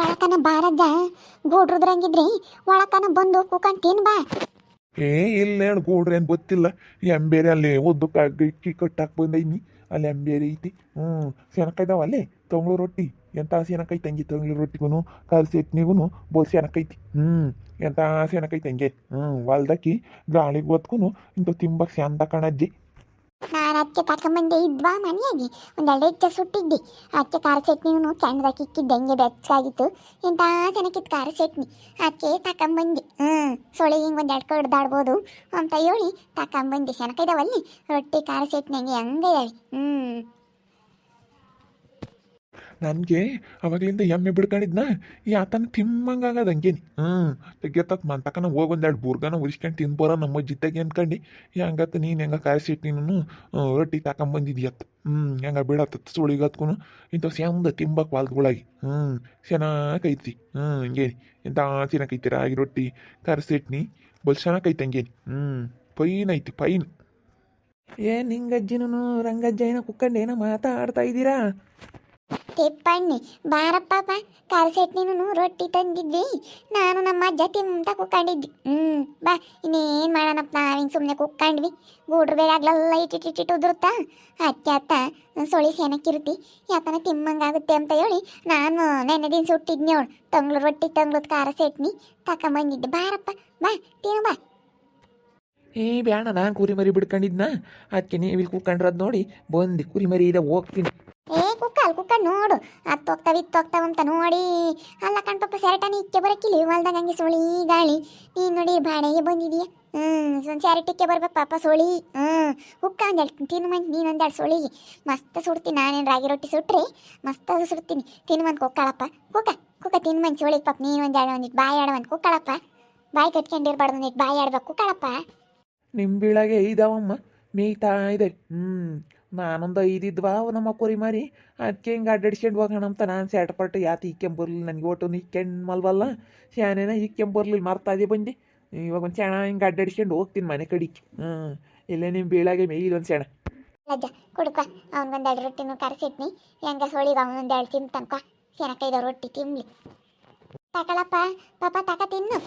ಒಳಕನ ಬಾರಜ್ಜ ಗೂಡ್ರದ್ರಂಗಿದ್ರಿ? ಒಳಕನ ಬಂದು ಕೂಕಂಡ್ ತಿನ್ ಬಾ. ಏ ಇಲ್ಲ ಹೇಳು ಗೂಡ್ರಿ ಏನು ಗೊತ್ತಿಲ್ಲ. ಎಂಬೇರಿ ಅಲ್ಲಿ ಒದ್ದು ಅಕ್ಕಿ ಕಟ್ಟಾಕ್ ಬಂದೈನಿ. ಅಲ್ಲಿ ಎಂಬೇರಿ ಐತಿ. ಹ್ಞೂ ಸೆನಕಾಯ್ದಾವ ಅಲ್ಲಿ? ತೊಂಗ್ಳು ರೊಟ್ಟಿ. ಎಂತ ಸೆನಕಾಯಿ ತಂಗಿ ತೊಂಗ್ಳು ರೊಟ್ಟಿಗೂ ಕಾಲು ಚಟ್ನಿಗೂ ಬೋಲ್ ಸೆನಕೈತಿ ಹ್ಞೂ ಎಂಥ ಸೆನಕಾಯಿ ಹಂಗೆ ಹ್ಞೂ ಹೊಲ್ದಕ್ಕಿ ಗಾಳಿಗೆ ಹೊತ್ಕೊಂಡು ಇಂಥ ತಿಂಬಕ್ಕೆ ಶಾಂತ ಕಾಣಜ್ಜಿ. ನಾನು ಅಚ್ಚೆ ಕರ್ಕೊಂಬಂದೆ ಇದ್ವಾ ಮನೆಯಾಗಿ? ಒಂದು ಎರಡು ಹೆಚ್ಚ ಸುಟ್ಟಿದ್ದೆ ಅಚ್ಚೆ ಖಾರ ಚಟ್ನಿನೂ ಕೆಂಡದಾಗ ಇಕ್ಕಿದ್ದೆ ಹಂಗೆ ಬೆಚ್ಚಾಗಿತ್ತು ಎಂತ ಚೆನ್ನಾಗಿತ್ತು ಖಾರ ಚಟ್ನಿ? ಅಚ್ಚೆ ತಕೊಂಬಂದೆ. ಹ್ಞೂ ಸೊಳ್ಳೆ ಹಿಂಗೆ ಒಂದೆರಡು ಕಡ್ದಾಡ್ಬೋದು ಅಂತ ಹೇಳಿ ತಕೊಂಬಂದೆ. ಶನಕೈದವಲ್ಲಿ ರೊಟ್ಟಿ ಖಾರ ಚಟ್ನಿ ಹಂಗೆ ಹಂಗಿದಾವೆ ಹ್ಞೂ ನನಗೆ ಅವಾಗಲಿಂದ ಎಮ್ಮೆ ಬಿಡ್ಕೊಂಡಿದ್ನ? ಈ ಆತನ ತಿಮ್ಮಂಗಾಗದ ಹಂಗೇನಿ ಹ್ಞೂ ತೆಗಿಯತ್ತ ಮಂತಕನ ಹೋಗಿ ಒಂದೆರಡು ಬೂರ್ಗನ ಉರಿಸ್ಕೊಂಡು ತಿನ್ಬೋರ ನಮ್ಮ ಜಿತ್ತಾಗೆ ಅನ್ಕಂಡು. ಹೆಂಗತ್ತ ನೀನು ಹೆಂಗ ಕಾಯಿಸಿಟ್ಟು ನೀನು ರೊಟ್ಟಿ ತಕೊಂಬಂದಿದ್ಯತ್ತ ಹ್ಞೂ ಹೆಂಗ ಬಿಡತ್ತ ಸುಳಿಗತ್ಕೂ ಇಂಥ ಸ್ಯಾಂದ ತಿಂಬಕ್ಕೆ ವಾಲ್ದೊಳಗೆ ಹ್ಞೂ ಚೆನ್ನಾಗೈತಿ ಹ್ಞೂ ಹಂಗೇನಿ. ಎಂಥ ಚೆನ್ನಾಗೈತಿ ರಾಗಿ ರೊಟ್ಟಿ ಕರೆಸಿಟ್ನಿ ಬಲ್ ಚೆನ್ನಾಗೈತಿ ಹಂಗೇನಿ. ಹ್ಞೂ ಪೈನ್ ಐತಿ, ಪೈನ್. ಏ ನಿಂಗಜ್ಜಿನೂ ರಂಗಜ್ಜ ಏನೋ ಕುಕ್ಕಂಡು ಏನೋ ಮಾತಾಡ್ತಾ ಇದ್ದೀರಾ? ತಿಪ್ಪಣ್ಣಿ ಬಾರಪ್ಪ ಖಾರ ಚಟ್ನಿನೂ ರೊಟ್ಟಿ ತಂದಿದ್ವಿ. ನಾನು ನಮ್ಮ ಅಜ್ಜ ತಿಂತ ಕುಕ್ಕೊಂಡಿದ್ವಿ. ಹ್ಞೂ ಬಾ, ಇನ್ನೇನು ಮಾಡೋಣಪ್ಪ ನಾವು ಹಿಂಗೆ ಸುಮ್ಮನೆ ಕುಕ್ಕೊಂಡ್ವಿ. ಗೂಡ್ರ ಬೇರೆ ಆಗ್ಲೆಲ್ಲ ಇಟ್ಟಿಟ್ಟಿಟ್ಟು ಉದುರುತ್ತಾ? ಅತ್ತೆ, ಅತ್ತ ಸೊಳಿ ಸೆನಕ್ಕಿರುತ್ತಿ ಯಾಕನ ತಿಮ್ಮಂಗಾಗುತ್ತೆ ಅಂತ ಹೇಳಿ ನಾನು ನೆನ್ನೆ ದಿನ ಸುಟ್ಟಿದ್ನಿ ಅವಳು. ತಂಗ್ಳು ರೊಟ್ಟಿ ತಂಗ್ಳದ್ ಖಾರ ಸೆಟ್ನಿ ತಕೊಂಬಂದಿದ್ದೆ ಬಾರಪ್ಪ, ಬಾ, ತಿನ್ನು, ಬಾ. ಏ ಬ್ಯಾಣ ನಾನು ಕುರಿ ಮರಿ ಬಿಡ್ಕೊಂಡಿದ್ನ. ಅದಕ್ಕೆ ನೀವು ಇಲ್ಲಿ ನೋಡಿ, ಬಂದು ಕುರಿಮರಿ ಇದೆ ಹೋಗ್ತೀನಿ. ನೋಡು. ಅತ್ತ ಹೋಗ್ತಾವೆ ಇತ್ತು ಹೋಗ್ತಾವ ಅಂತ ನೋಡಿ. ಅಲ್ಲ ಕಣ್ಪಪ್ಪ ಸೆರಟನ ಇಕ್ಕೆ ಬರಕ್ಕಿಲ್ಲ ಹೊಲ್ದಾಗ ಹಂಗೆ ಸುಳಿ ಗಾಳಿ. ನೀನು ನೋಡಿ ಬಾಡಿಗೆ ಬಂದಿದೀಯ? ಹ್ಞೂ ಒಂದು ಸೆರಟಿಕ್ಕೆ ಬರ್ಬೇಕು ಪಾಪ ಸುಳಿ. ಹ್ಞೂ ಹುಕ್ಕ ಒಂದೆರಡು ತಿನ್ನು ಮಂತ್ ನೀನು ಒಂದೆರಡು ಸುಳಿಗೆ. ಮಸ್ತ್ ಸುಡ್ತೀನಿ ನಾನೇನು ರಾಗಿ ರೊಟ್ಟಿ ಸುಟ್ರಿ ಮಸ್ತ್ ಸುಡ್ತೀನಿ. ತಿನ್ನು ಮಂತ್ ಕುಕ್ಕಳಪ್ಪ. ಕುಕ್ಕ ಕುಕ್ಕ ತಿನ್ನು ಮಂತ್ ಸುಳಿಗೆ ಪಾಪ. ನೀನು ಒಂದೆರಡು ಒಂದಿಟ್ಟು ಬಾಯಿ ಆಡವಂತ ಕುಕ್ಕಳಪ್ಪ. ಬಾಯಿ ಕಟ್ಕೊಂಡಿರ್ಬಾರ್ದು ಒಂದಿಟ್ಟು ಬಾಯಿ ಆಡ್ಬೇಕು ಕುಕ್ಕಳಪ್ಪ. ನಿಮ್ಮ ಬೀಳಾಗೆ ಇದಾವಮ್ಮ. ಮೇಯ್ತಾ ಇದೆ. ಹ್ಞೂ ನಾನೊಂದು ಐದಿದ್ವಾ ಅವ ನಮ್ಮ ಕುರಿ ಮರಿ. ಅದಕ್ಕೆ ಹಿಂಗೆ ಅಡ್ಡಾಡ್ಸ್ಕೊಂಡು ಹೋಗೋಣ ಅಂತ ನಾನು ಸ್ಯಾಟಪಟ್ಟು ಯಾತಿ ಇಕ್ಕೆಂಬರ್ಲಿಲ್ಲ ನನಗೆ ಒಟ್ಟು ಇಕ್ಕೆಂಡು ಮಲ್ವಲ್ಲ. ಶಾನೇನ ಇಕ್ಕೆಂಬರ್ಲಿಲ್ಲ ಮರ್ತಾ ಬಂದು. ಇವಾಗ ಒಂದು ಸೆಣ ಹಿಂಗೆ ಅಡ್ಡಾಡ್ಸ್ಕೊಂಡು ಹೋಗ್ತೀನಿ ಮನೆ ಕಡಿಗೆ. ಹಾಂ ಇಲ್ಲೇ ನಿಮ್ಮ ಬೀಳಾಗೆ ಮೇಯ್ದು ಒಂದು ಸೆಣ ಲಜ್ಜ ಕುಡ್ಕ. ಅವನಿಗೊಂದೆರಡು ರೊಟ್ಟಿನೂ ಕರೆಸಿಟ್ನಿ. ಹೆಂಗ ಸೋಳಿಗೆ ಅವನೊಂದೆರಡು ತನಕ ಶನಕೈದ ರೊಟ್ಟಿ ತಿನ್ಲಿ. ತಗೊಳಪ್ಪ ಪಾಪ ತಕ ತಿನ್ನು.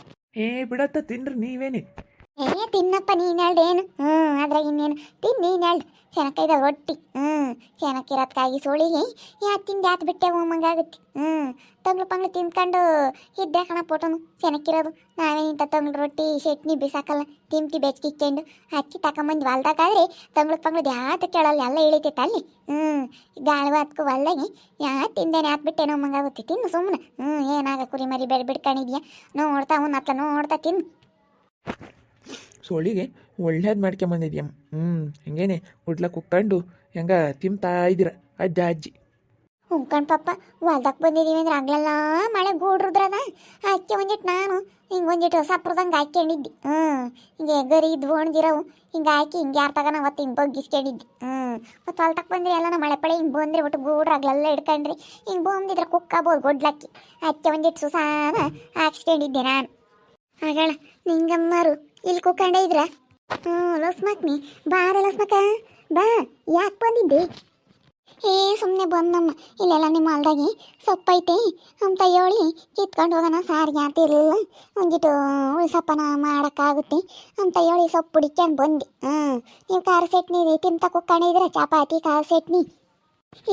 ಏ ಬಿಡತ್ತ ತಿನ್ರಿ ನೀವೇನೆ. ಏ, ತಿನ್ನಪ್ಪ ನೀನೆರಡು ಏನು? ಹ್ಞೂ ಅದ್ರಾಗ ಇನ್ನೇನು? ತಿನ್ನು ಹೇಳ್ದು. ಚೆನ್ನಕ್ಕೈದ ರೊಟ್ಟಿ. ಹ್ಞೂ ಶನಕ್ಕಿರೋದ್ಕಾಗಿ ಸೋಳಿಗೆ ಯಾತ್ ತಿಂದು ಯಾತ್ ಬಿಟ್ಟೆ ಹೋಮಂಗಾಗುತ್ತೆ ಹ್ಞೂ ತಂಗ್ಳು ಪಂಗ್ಳು ತಿನ್ಕೊಂಡು ಇದ್ದೆ ಕಣ ಪೋಟೋನು ಚೆನ್ನಕ್ಕಿರೋದು ನಾವೇ ಇಂಥ ತಂಗ್ಳು ರೊಟ್ಟಿ, ಚಟ್ನಿ ಬಿಸಾಕಲ್ಲ ತಿಂತಿ ಬೆಚ್ಕಿಕ್ಕೊಂಡು ಹಚ್ಚಿ ತಕೊಂಬಂದು ಹೊಲ್ದಾಗಾದ್ರೆ ತಂಗ್ಳು ಪಂಗ್ಳು ಯಾತ ಕೇಳಲ್ಲ, ಎಲ್ಲ ಇಳಿತೈತೆ ಅಲ್ಲಿ. ಹ್ಞೂ ಗಾಳಿ ಹತ್ಕೊ ಹೊಲ್ದಾಗೆ ಯಾತ್ ತಿಂದೇನೆ ಯಾತ್ ಬಿಟ್ಟೆ ಹೋಮಂಗಾಗುತ್ತೆ ತಿನ್ನು ಸುಮ್ಮನೆ ಹ್ಞೂ ಏನಾಗ ಕುರಿ ಮರಿ ಬೆಳೆ ನೋಡ್ತಾ, ಅವ್ನ ಹತ್ರ ನೋಡ್ತಾ ತಿನ್ನು. ಸೋಳಿಗೆ ಒಳ್ಳೇದು ಮಾಡ್ಕೊಂಬಂದಿದ್ಯಮ್ಮ ಹ್ಞೂ ಹಂಗೇನೆ? ಹುಡ್ಲ ಕುಕ್ಕಂಡು ಹೆಂಗ ತಿಂತಾ ಇದ್ದೀರ ಅಜ್ಜ ಅಜ್ಜಿ? ಉಂಕಣ್ ಪಪ್ಪ ಹೊಲ್ದಕ್ಕೆ ಬಂದಿದ್ದೀವಿ ಅಂದ್ರೆ ಆಗ್ಲೆಲ್ಲ ಮಳೆ ಗೂಡ್ರದ್ರದ ಅಕ್ಕಿ ಒಂದಿಟ್ಟು ನಾನು, ಹಿಂಗೆ ಒಂದಿಟ್ಟು ಸಪ್ರದಂಗೆ ಹಾಕ್ಕೊಂಡಿದ್ದೆ ಹ್ಞೂ ಹಿಂಗೆ ಗರಿ ಇದ್ವು ಒಣದಿರವು ಹಿಂಗೆ ಹಾಕಿ ಹಿಂಗೆ ಯಾರು ತಗೋಣ ಅವತ್ತು ಹಿಂಗೆ ಬಗ್ಗಿಸ್ಕೊಂಡಿದ್ದೆ. ಹ್ಞೂ ಮತ್ತು ಹೊಲ್ತಕ್ಕೆ ಬಂದ್ರೆ ಎಲ್ಲ ಮಳೆ ಪಳೆ ಹಿಂಗೆ ಬಂದ್ರೆ ಒಟ್ಟು ಗೂಡ್ರು ಆಗ್ಲೆಲ್ಲ ಹಿಡ್ಕೊಂಡ್ರಿ ಹಿಂಗೆ ಬಂದಿದ್ರೆ ಕುಕ್ಕಬೋದು ಗೊಡ್ಲಕ್ಕಿ. ಅಕ್ಕಿ ಒಂದಿಟ್ಟು ಸುಸಾನ ಹಾಕ್ಸ್ಕೊಂಡಿದ್ದೆ ನಾನು. ಆಗಳ ನಿಂಗಮ್ಮರು. ಇಲ್ಲಿ ಕುಕ್ಕಂಡೇ ಇದ್ರ? ಹ್ಞೂ ಲಸ್ಮಕ್ನಿ ಬಾರ ಲಸ್ಮಕ್ಕ. ಬಾ, ಯಾಕೆ ಬಂದಿದ್ದೆ? ಏ ಸುಮ್ಮನೆ ಬಂದಮ್ಮ ಇಲ್ಲೆಲ್ಲ ನಿಮ್ಮ ಹೊಲ್ದಾಗೆ ಸೊಪ್ಪೈತೆ ಅಂತ ಹೇಳಿ ಕಿತ್ಕೊಂಡು ಹೋಗೋಣ, ಸಾರಿಗೆ ಅಂತ ಇರಲಿಲ್ಲ. ಒಂದಿಟ್ಟು ಉಳ್ಸಪ್ಪನ ಮಾಡೋಕ್ಕಾಗುತ್ತೆ. ಅಂತ ಹೇಳಿ ಸೊಪ್ಪು ಹುಡಿಕ್ಕೊಂಡು ಬಂದೆ ಹ್ಞೂ, ನೀವು ಖಾರ ಚಟ್ನಿ ತಿಂತ ಕುಕ್ಕಣಿದ್ರೆ ಚಪಾತಿ ಖಾರ ಚಟ್ನಿ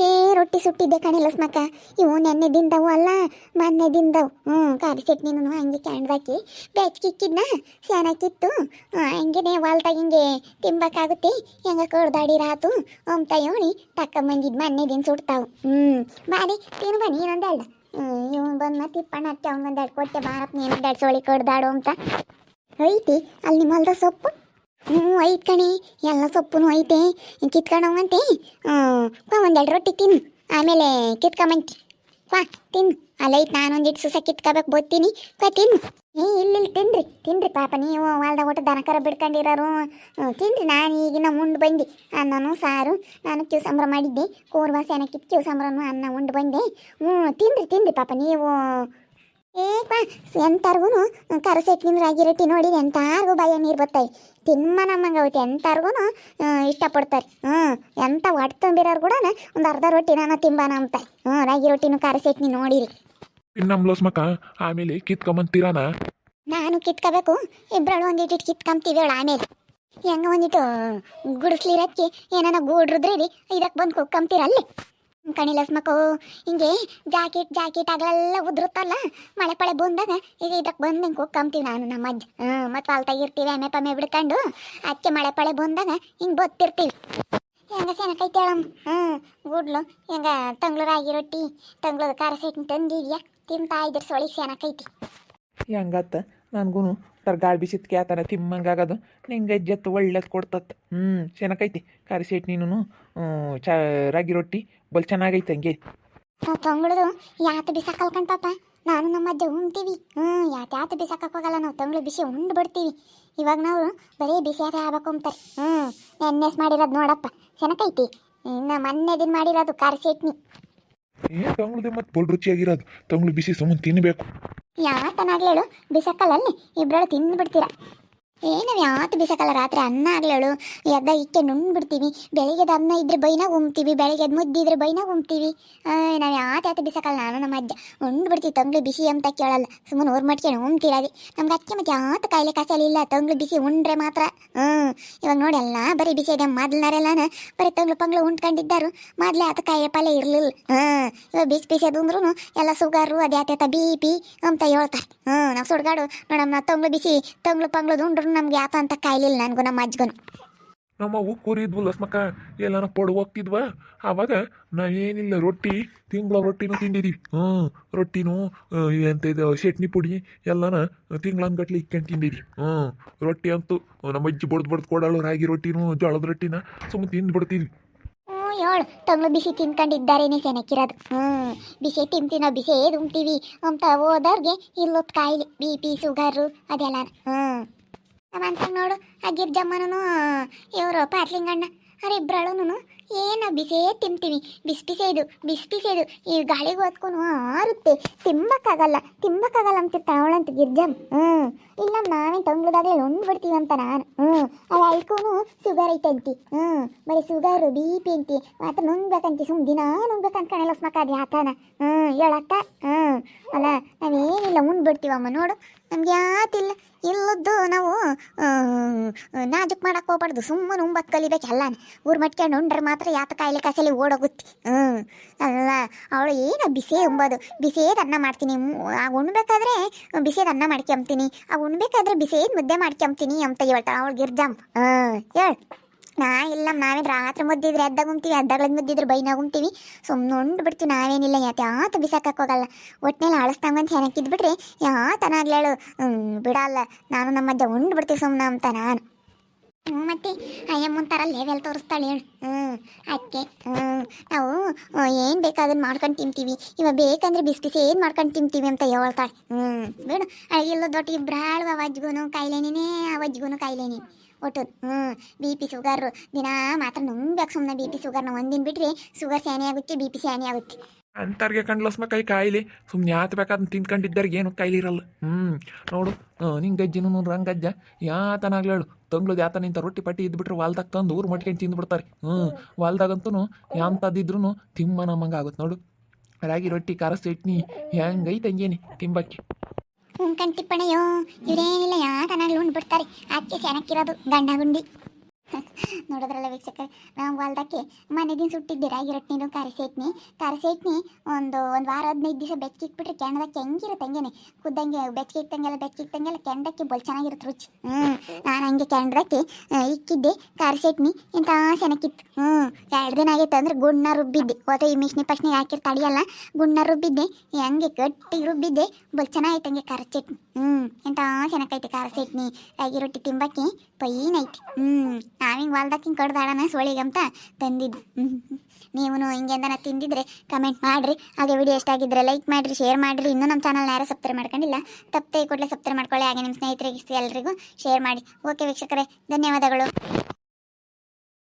ಏ, ರೊಟ್ಟಿ ಸುಟ್ಟಿದ್ದೆ ಕಣಿಲ್ಲ ಲಸ್ಮಕ್ಕ ಇವು ನೆನ್ನೆ ದಿಂದವು ಅಲ್ಲ, ಮೊನ್ನೆ ದಿಂದವು ಹ್ಞೂ ಖಾರ ನೀನು ಹಂಗೆ ಕ್ಯಾಂಡ್ದಾಕಿ ಬೆಚ್ಕಿಕ್ಕಿದ್ನ ಚೆನ್ನಾಗಿತ್ತು ಹಂಗೆ ಹೊಲ್ದಾಗ ಹಿಂಗೆ ತಿನ್ಬೇಕಾಗುತ್ತೆ ಹೆಂಗ ಕಡ್ದಾಡಿರಾತು ಅಂತ ತಕ್ಕ ತಕೊಂಬಂದಿದ್ದು ಮೊನ್ನೆ ದಿನ ಸುಡ್ತಾವು. ಹ್ಞೂ ಬಾರಿ ತಿನ್ನು ಬನ್ನಿ ಇನ್ನೊಂದೆರಡು ಹ್ಞೂ ಇವನು ಬಂದು ತಿಪ್ಪಣ್ಣ ಹತ್ತೆ ಅವ್ನಿಗೊಂದೆರಡು ಕೊಟ್ಟೆ ಬಾರಪ್ಪ ನೀನೊಂದೆರಡು ಸೋಳಿ ಕೊಡ್ದಾಡು ಅಂತ. ಐತಿ, ಅಲ್ಲಿ ನಿಮ್ಮ ಸೊಪ್ಪು? ಹ್ಞೂ ಐತ್ ಕಣಿ. ಎಲ್ಲ ಸೊಪ್ಪು ಐತೆ. ಕಿತ್ಕೊಂಡವಂತೆ. ಹ್ಞೂ ಒಂದೆರಡು ರೊಟ್ಟಿ ತಿನ್ನು ಆಮೇಲೆ ಕಿತ್ಕೊಂಬಂತಿ. ಕ್ವಾ ತಿನ್ನು ಅಲ್ಲೈತ್ ನಾನೊಂದಿಟ್ಟು ಸುಸ ಕಿತ್ಕೋಬೇಕು ಬೋದ್ತೀನಿ ಕ್ವಾ ತಿನ್ನು ಏ ಇಲ್ಲಿ ತಿನ್ರಿ. ತಿನ್ರಿ, ಪಾಪ ನೀವು ಹೊಲ್ದಾಗ ಒಟ್ಟು ದನಕರ ಬಿಡ್ಕೊಂಡಿರೋರು. ತಿನ್ರಿ, ನಾನು ಈಗಿನ ಉಂಡು ಬಂದೆ. ಅನ್ನನು ಸಾರು. ನಾನು ಕ್ಯೂ ಸಂಬ್ರ ಮಾಡಿದ್ದೆ. ಕೂರ್ವ ಸೆನಕ್ಕಿತ್ತು ಕ್ಯೂ ಸಂಬ್ರನು ಅನ್ನ ಉಂಡು ಬಂದೆ. ಹ್ಞೂ ತಿನ್ರಿ ತಿನ್ರಿ, ಪಾಪ ನೀವು. ಏ ಪಾ ಎಂತಾರ್ಗು ಕರಸೆಟ್ಟಿನ ರಾಗಿ ರೊಟ್ಟಿ ನೋಡಿ ಎಂತಾರ್ಗು ಬಾಯ ನೀರು ಬರ್ತಾಯಿ ತಿಮ್ಮ ನಮ್ಮಂಗವತಿ ಎಂತಾರ್ಗು ಇಷ್ಟಪಡ್ತಾರೆ. ಹ್ಞೂ ಎಂತ ಹೊಟ್ಟೆ ತುಂಬಿರೋರು ಕೂಡ ಒಂದು ಅರ್ಧ ರೊಟ್ಟಿ ನಾನು ತಿಂಬಾನ ಅಂತ. ಹ್ಞೂ ರಾಗಿ ರೊಟ್ಟಿನೂ ಕರಸೆಟ್ನಿ ನೋಡಿರಿ. ನಮ್ಮ ಮಕ್ಕ ಆಮೇಲೆ ಕಿತ್ಕೊಂಬಂತೀರಾನ ನಾನು ಕಿತ್ಕೋಬೇಕು. ಇಬ್ಬರಳು ಒಂದಿಟ್ಟು ಕಿತ್ಕೊಂತೀವಿ ಅವಳು ಆಮೇಲೆ. ಹೆಂಗ ಒಂದಿಟ್ಟು ಗುಡಿಸ್ಲಿರಕ್ಕೆ ಏನಾನ ಗೂಡ್ರದ್ರಿ ಇದಕ್ಕೆ ಬಂದು ಕುಕ್ಕಂತೀರ ಅಲ್ಲಿ ಕಣಿಲಸ್ ಮಕ್ಕಳು ಹಿಂಗೆ ಜಾಕೆಟ್ ಜಾಕೆಟ್ ಆಗಲೆಲ್ಲ ಉದ್ರುತ್ತಲ್ಲ, ಮಳೆ ಪಳೆ ಬಂದಾಗ, ಈಗ ಇದಕ್ಕೆ ಬಂದು ಹಿಂಗೆ ಕುಕ್ಕಂತೀವಿ ನಾನು ನಮ್ಮ ಅಜ್ಜ. ಹ್ಞೂ ಮತ್ತು ಅಲ್ಲಿ ತೆಗಿರ್ತೀವಿ ಎಮ್ಮೆ ಪಮ್ಮೆ ಬಿಡ್ಕೊಂಡು ಅದಕ್ಕೆ ಮಳೆ ಪಳೆ ಬಂದಾಗ ಹಿಂಗೆ ಬತ್ತಿರ್ತೀವಿ. ಹೆಂಗ ಸೆನಕೈತೆ ಹೇಳಮ್ಮ? ಹ್ಞೂ ಗುಡ್ಲು, ಹೆಂಗ ತಂಗ್ಳೂರಾಗಿ ರೊಟ್ಟಿ, ತಂಗ್ಳೂರು ಖಾರ ಸೈಟ್ನ ತಂದಿದ್ಯಾ? ತಿಂತಾ ಇದ್ರ ಸೊಳಿ ಸೆನಕೈತಿ ಹೆಂಗತ್ತ? ನನಗೂ ತರ್ಗಾಳ್ ಬಿಸಿತ್ ಕ್ಯಾತನ ತಿಮ್ಮಂಗಾಗದು. ನಿಂಗೆ ಜತ್ ಒಳ್ಳೇದು ಕೊಡ್ತತ್. ಹ್ಞೂ ಚೆನ್ನಾಗೈತಿ ಖಾರ ಸೇಟ್ ನೀನು ಚ, ರಾಗಿ ರೊಟ್ಟಿ. ಬಲ್ ಚೆನ್ನಾಗೈತೆ ಹಂಗೆ. ಯಾತ ಬಿಸಾಕಲ್ಕಂತ ನಾನು ನಮ್ಮ ಅಜ್ಜ ಉಣ್ತೀವಿ. ಹ್ಞೂ ಯಾತ ಯಾತ ಬಿಸಾಕಕ್ಕೆ ಹೋಗಲ್ಲ ನಾವು. ತಂಗಳು ಬಿಸಿ ಉಂಡು ಬಿಡ್ತೀವಿ. ಇವಾಗ ನಾವು ಬರೀ ಬಿಸಿಯಾದ ಆಗ್ಬೇಕು ಅಂತಾರೆ. ಹ್ಞೂ ನೆನ್ನೆಸ್ ಮಾಡಿರೋದು ನೋಡಪ್ಪ. ಚೆನ್ನಾಗೈತಿ ಇನ್ನು ಮೊನ್ನೆ ದಿನ ಮಾಡಿರೋದು ಖಾರ ಚಟ್ನಿ ಏ ತಂಗ್ಳದೆ ಮತ್ತೆ ಬಲ್ ರುಚಿಯಾಗಿರೋದು. ತಂಗ್ಳು ಬಿಸಿ ಸುಮ್ಮನೆ ತಿನ್ನಬೇಕು ಯಾತನಾಗ್ಲೇಳು ಬಿಸಾಕಲ್ಲ ಅಲ್ಲಿ ಇಬ್ಬರಳು ತಿಂದ್ಬಿಡ್ತೀರ? ಏ ಯಾವತ್ತು ಬಿಸಾಕಲ್ಲ? ರಾತ್ರಿ ಅನ್ನ ಆಗ್ಲೇಳು ಎದ್ದ ಇಕ್ಕೆ ನುಣ್ಬಿಡ್ತೀವಿ ಬೆಳಿಗ್ಗೆದ ಅನ್ನ ಇದ್ರೆ ಬೈನಾಗ ಉಮ್ತೀವಿ. ಬೆಳಿಗ್ಗೆದ ಮುದ್ದೆ ಇದ್ರೆ ಬೈನಾಗ ಉಮ್ತೀವಿ. ನಾವು ಯಾವತ್ತು ಯಾತ ಬಿಸಾಕಲ್ಲ? ನಾನು ನಮ್ಮ ಅಜ್ಜ. ಉಂಡ್ಬಿಡ್ತೀವಿ. ತಂಗ್ಳು ಬಿಸಿ ಅಂತ ಕೇಳಲ್ಲ. ಸುಮ್ಮನೆ ಊರು ಮಾಡ್ಕೊಂಡು ಉಮ್ತೀರದಿ ನಮ್ಗೆ ಅಚ್ಚೆ ಮತ್ತೆ ಯಾವತ್ತು ಕಾಯಿಲೆ ಕಸಲಿಲ್ಲ ತಂಗ್ಳು ಬಿಸಿ ಉಂಡ್ರೆ ಮಾತ್ರ. ಹ್ಞೂ. ಇವಾಗ ನೋಡಿ ಎಲ್ಲ ಬರೀ ಬಿಸಿ ಇದೆ. ಮೊದ್ಲನಾರೆಲ್ಲನ ಬರೀ ತಂಗ್ಳು ಪಂಗ್ಳು ಉಂಡ್ಕೊಂಡಿದ್ದಾರು. ಮೊದ್ಲೇ ಆತ ಕಾಯಿಲೆ ಪಾಲೆ ಇರಲಿಲ್ಲ. ಹಾಂ ಇವಾಗ ಬಿಸಿ ಬಿಸಿ ಅದಂದ್ರೂ ಎಲ್ಲ ಸುಗಾರು, ಅದ್ಯಾತ ಬಿ ಪಿ ಅಂತ ಹೇಳ್ತಾರೆ. ಹ್ಞೂ. ನಾವು ಸುಡ್ಗಾಡು. ನೋಡಮ್ಮ, ತಂಗ್ಳು ಬಿಸಿ, ತಂಗ್ಳು ಪಂಗ್ಳು ಉಂಡ್ರು ನಮ್ಗೆ ಯಾತ ಅಂತ ಕಾಯ್ಲಿಲ್ಲ ನನಗೂ ನಮ್ಮ ಅಜ್ಜಗೂ. ನಮ್ಮವು ಇದ್ವು ಲಸ್ಮಕ್ಕ ಎಲ್ಲಾನ ಪಡು ಹೋಗ್ತಿದ್ವ. ಆವಾಗ ನಾವೇನಿಲ್ಲ ರೊಟ್ಟಿ ತಿಂಗಳ ರೊಟ್ಟಿನೂ ತಿಂದಿದ್ದೀವಿ ಹ್ಞೂ ರೊಟ್ಟಿನೂ ಎಂತ ಇದು ಚಟ್ನಿ ಪುಡಿ ಎಲ್ಲನ ತಿಂಗಳನ್ಗಟ್ಲೆ ಇಕ್ಕೊಂಡು ತಿಂದಿದ್ವಿ. ಹ್ಞೂ ರೊಟ್ಟಿ ಅಂತೂ ನಮ್ಮ ಅಜ್ಜಿ ಬಡ್ದು ಬಡ್ದು ಕೊಡೋಳು ರಾಗಿ ರೊಟ್ಟಿನೂ ಜೋಳದ ರೊಟ್ಟಿನ ಸುಮ್ಮನೆ ತಿಂದ್ಬಿಡ್ತಿದ್ವಿ ಹ್ಞೂ ಹೇಳು ತಂಗ್ಳು ಬಿಸಿ ತಿನ್ಕೊಂಡಿದ್ದಾರೇನೆ ಸೆನಕ್ಕಿರೋದು ಹ್ಞೂ ಬಿಸಿ ತಿಂತೀವಿ ನಾವು ಬಿಸಿ ಏದು ಉಣ್ತೀವಿ ಅಂತ ಹೋದವ್ರಿಗೆ ಇಲ್ಲೊತ್ತು ಕಾಯಿಲೆ ಬಿ ಪಿ ಶುಗರು ಅದೆಲ್ಲ ಹ್ಞೂ. ಅಂತ ನೋಡು, ಆ ಗಿರ್ಜಮ್ಮನೂ ಇವರು ಪಾಟ್ಲಿಂಗಣ್ಣ ಅವರಿಬ್ಬರಳು ಏನು ಬಿಸೇ ತಿಂತೀವಿ. ಬಿಸಿ ಬಿಸೇದು ಬಿಸಿ ಬಿಸೇದು. ಈ ಗಾಳಿಗೆ ಹೊತ್ಕೊಂಡು ಆರುತ್ತೆ. ತಿಂಬಕ್ಕಾಗಲ್ಲ ತಿಂಬಕ್ಕಾಗಲ್ಲ ಅಂತಿರ್ತಾಳೆ ಅವಳಂತ ಗಿರ್ಜಮ್. ಹ್ಞೂ ಇಲ್ಲ ನಾವೇ ತಂಗ್ಳದಾಗಲೇ ಉಂಡ್ಬಿಡ್ತೀವಿ ಅಂತ ನಾನು. ಹ್ಞೂ ಅವ ಐಕೂ ಶುಗರ್ ಐತಂತಿ ಹ್ಞೂ ಬರೀ ಶುಗರು ಬಿ ಪಿ ಅಂತಿ. ಮಾತ್ರ ನುಂಗ್ಬೇಕಂತಿ, ಸುಮ್ ದಿನ ನುಂಗ್ಬೇಕಂತ ಕಣಲ್ಲ ಮಕ್ಕ ಯಾತನ ಹ್ಞೂ ಹೇಳಕ್ಕ? ಹ್ಞೂ ಅಲ್ಲ, ನಾವೇನಿಲ್ಲ, ಉಂಡ್ಬಿಡ್ತೀವಮ್ಮ, ನೋಡು. ನಮ್ಗೆ ಯಾತಿಲ್ಲ. ಇಲ್ಲದ್ದು ನಾವು ನಾಜುಕ್ ಮಾಡಕ್ಕೆ ಹೋಗ್ಬಾರ್ದು. ಸುಮ್ಮನೆ ಉಂಬತ್ತು ಕಲಿಬೇಕು ಎಲ್ಲಾನ ಊರು ಮಟ್ಕೊಂಡು ಉಂಡ್ರೆ ಮಾತ್ರ ಯಾತ ಕಾಯಿಲೆ ಕಸಲಿ ಓಡೋಗುತ್ತೆ. ಹ್ಞೂ ಅಲ್ಲ, ಅವಳು ಏನು ಬಿಸಿ ಉಂಬೋದು. ಬಿಸಿಯೇದು ಅನ್ನ ಮಾಡ್ತೀನಿ. ಆಗ ಉಣ್ಬೇಕಾದ್ರೆ ಬಿಸಿಯದ ಅನ್ನ ಮಾಡ್ಕೊಂತೀನಿ ಆ ಉಣ್ಬೇಕಾದ್ರೆ ಬಿಸಿಯೇದು ಮುದ್ದೆ ಮಾಡ್ಕೊಂತೀನಿ ಅಂತ ಹೇಳ್ತಾಳೆ. ಅವಳು ಗಿರ್ಜಾಮ್. ಹಾಂ ಹೇಳು. ನಾ ಇಲ್ಲ, ನಾವೇನು ರಾತ್ರಿ ಮುದ್ದಿದ್ರೆ ಎದ್ದಾಗ ಉಂತೀವಿ ಎದ್ದಾಗ್ಲದ್ ಮುದ್ದಿದ್ರೆ ಬೈನಾಗ ಉಂತೀವಿ ಸುಮ್ಮನೆ ಉಂಡು ಬಿಡ್ತೀವಿ ನಾವೇನಿಲ್ಲ, ಯಾತ ಯಾತ ಬಿಸಾಕಕ್ಕೆ ಹೋಗಲ್ಲ. ಒಟ್ಟಿನಲ್ಲಿ ಯಾ ಹೆನಕ್ಕಿದ್ಬಿಟ್ರೆ ಯಾತನಾಗ್ಲೇಳು ಬಿಡಲ್ಲ. ನಾನು ನಮ್ಮ ಅಜ್ಜ ಉಂಡು ಬಿಡ್ತೀವಿ ಸುಮ್ಮನೆ ಅಂತ ನಾನು. ಹ್ಞೂ ಮತ್ತೆ ಅಯ್ಯ ಥರ ಲೆವೆಲ್ ತೋರಿಸ್ತಾಳೆ ಹೇಳು. ಹ್ಞೂ ಅದಕ್ಕೆ ಹ್ಞೂ ನಾವು ಏನು ಬೇಕಾದನ್ನು ಮಾಡ್ಕೊಂಡು ತಿಂತೀವಿ. ಇವಾಗ ಬೇಕಂದ್ರೆ ಬಿಸಿ ಬಿಸಿ ಏನು ಮಾಡ್ಕೊಂಡು ತಿಂತೀವಿ ಅಂತ ಹೇಳ್ತಾಳೆ. ಹ್ಞೂ ಬೇಡ. ಅಯ್ಯಲ್ಲೋ ದೊಡ್ಡ ಇಬ್ರಾಳು ಅವಜ್ಗೂ ಕಾಯಿಲೆನೇ ಅವಜ್ಗೂ ಕಾಯಿಲೆನೇ. ಒಟ್ಟು ಹ್ಞೂ ಬಿ ಪಿ ಶುಗರು ದಿನ ಮಾತ್ರ ನುಂಗ್ಬೇಕು ಸುಮ್ಮನೆ ಬಿ ಪಿ ಶುಗರ್ನ ಒಂದಿನ ಬಿಟ್ರಿ ಶುಗರ್ ಸ್ಯಾನಿ ಆಗುತ್ತೆ ಬಿ ಪಿ ಸ್ಯಾನಿ ಆಗುತ್ತೆ. ಅಂತರ್ಗೆ ಕಂಡ್ಲಸ್ಮ ಕೈ ಕಾಯಿಲೆ ಸುಮ್ಮನೆ ಯಾತ್ ಬೇಕಾದ್ ಏನು ಕಾಯಿಲೆ ಇರಲ್ಲ. ಹ್ಞೂ ನೋಡು ನಿಂಗೆ ಅಜ್ಜಿನೂ ರಂಗಜ್ಜ ಯಾತನಾಗ್ಲೇಳು ತಂಗ್ಳದು ಯಾತ ನಿಂತ ರೊಟ್ಟಿ ಪಟ್ಟಿ ಇದ್ಬಿಟ್ರೆ ವಾಲ್ದಾಗ ತಂದು ಊರು ಮಟ್ಕೊಂಡು ತಿಂದ್ಬಿಡ್ತಾರೆ ಹ್ಞೂ ವಾಲ್ದಾಗಂತೂ ಯಾಂತದಿದ್ರು ತಿಮ್ಮ ನಮ್ಮಂಗೆ ಆಗುತ್ತೆ ನೋಡು. ರಾಗಿ, ರೊಟ್ಟಿ, ಖಾರ, ಚಟ್ನಿ, ಹೆಂಗೈತೆ ಹಂಗೇನಿ, ತಿಂಬಕ್ಕೆ. ಉಣ್ಕಂಡ್ ತಿಪ್ಪಣೆಯೋ ಇವರೇನಿಲ್ಲ ಯಾತನಾಗ್ಲಿ ಉಂಡ್ಬಿಡ್ತಾರೆ. ಅದಕ್ಕೆ ಸೆನಕ್ಕಿರೋದು ಗಂಡ ಗುಂಡಿ ನೋಡಿದ್ರಲ್ಲ ವೀಕ್ಷಕ ನಾವು ಹೊಲ್ದಕ್ಕೆ ಮನೆ ದಿನ ಸುಟ್ಟಿದ್ದೆ ರಾಗಿ ನೀನು ಕರೆಸೇಟ್ನಿ ಕರೆಸೇಟ್ನಿ ಒಂದು ಒಂದು ವಾರ ಹದಿನೈದು ದಿವಸ ಬೆಚ್ಚಗಿಟ್ಬಿಟ್ರೆ ಕೆಣದಕ್ಕೆ ಹೆಂಗಿರುತ್ತೆ ಹಂಗೇನೆ. ಕುದ್ದಂಗೆ ಬೆಚ್ಚಿ ಇಟ್ಟಂಗೆಲ್ಲ ಬೆಚ್ಚಿ ಇಟ್ಟಂಗೆಲ್ಲ ಕೆಂಡಕ್ಕೆ ಬಲ್ ಚೆನ್ನಾಗಿರುತ್ತೆ ರುಚಿ. ಹ್ಞೂ ನಾನು ಹಂಗೆ ಕೆಂಡಕ್ಕೆ ಇಕ್ಕಿದ್ದೆ ಕರೆಸೇಟ್ನಿ ಇಂಥ ಚೆನ್ನಾಗಿತ್ತು ಹ್ಞೂ ಎರಡು ದಿನ ಆಗಿತ್ತು ಅಂದ್ರೆ ಗುಣ್ಣ ರುಬ್ಬಿದ್ದೆ. ಓದೋ ಈ ಮಿಷ್ನಿ ಪಶ್ನಿ ಹಾಕಿರ್ ತಡಿಯಲ್ಲ ಗುಣ್ಣ ರುಬ್ಬಿದ್ದೆ. ಹೆಂಗೆ ಗಟ್ಟಿ ರುಬ್ಬಿದ್ದೆ, ಬಲ್ ಚೆನ್ನಾಗಿತ್ತು ಹಂಗೆ ಕರೆಸೇಟ್ನಿ ಹ್ಞೂ ಎಂತ ಚೆನ್ನಾಗೈತೆ ಕರೆಸೇಟ್ನಿ ರಾಗಿ ರೊಟ್ಟಿ ತಿಂಬಕ್ಕೆ ಐತಿ. ಹ್ಞೂ ನಾವು ಹಿಂಗೆ ಹೊಲ್ದಾಗ ಹಿಂಗೆ ಕಡ್ದಾಡಣ ಸೋಳಿಗೆ ಅಂತ ತಂದಿದ್ದು. ನೀವು ಹಿಂಗೆಂದನ ತಿಂದಿದ್ರೆ ಕಮೆಂಟ್ ಮಾಡಿರಿ. ಹಾಗೆ ವಿಡಿಯೋ ಇಷ್ಟ ಆಗಿದ್ರೆ ಲೈಕ್ ಮಾಡಿರಿ ಶೇರ್ ಮಾಡಿರಿ. ಇನ್ನೂ ನಮ್ಮ ಚಾನಲ್ನ ಯಾರು ಸಬ್ಸ್ಕ್ರೈಬ್ ಮಾಡ್ಕೊಂಡಿಲ್ಲ, ತಪ್ಪದೆ ಕೂಡಲೇ ಸಬ್ಸ್ಕ್ರೈಬ್ ಮಾಡ್ಕೊಳ್ಳಿ. ಹಾಗೆ ನಿಮ್ಮ ಸ್ನೇಹಿತರಿಗೆ ಎಲ್ಲರಿಗೂ ಶೇರ್ ಮಾಡಿ. ಓಕೆ ವೀಕ್ಷಕರೇ, ಧನ್ಯವಾದಗಳು.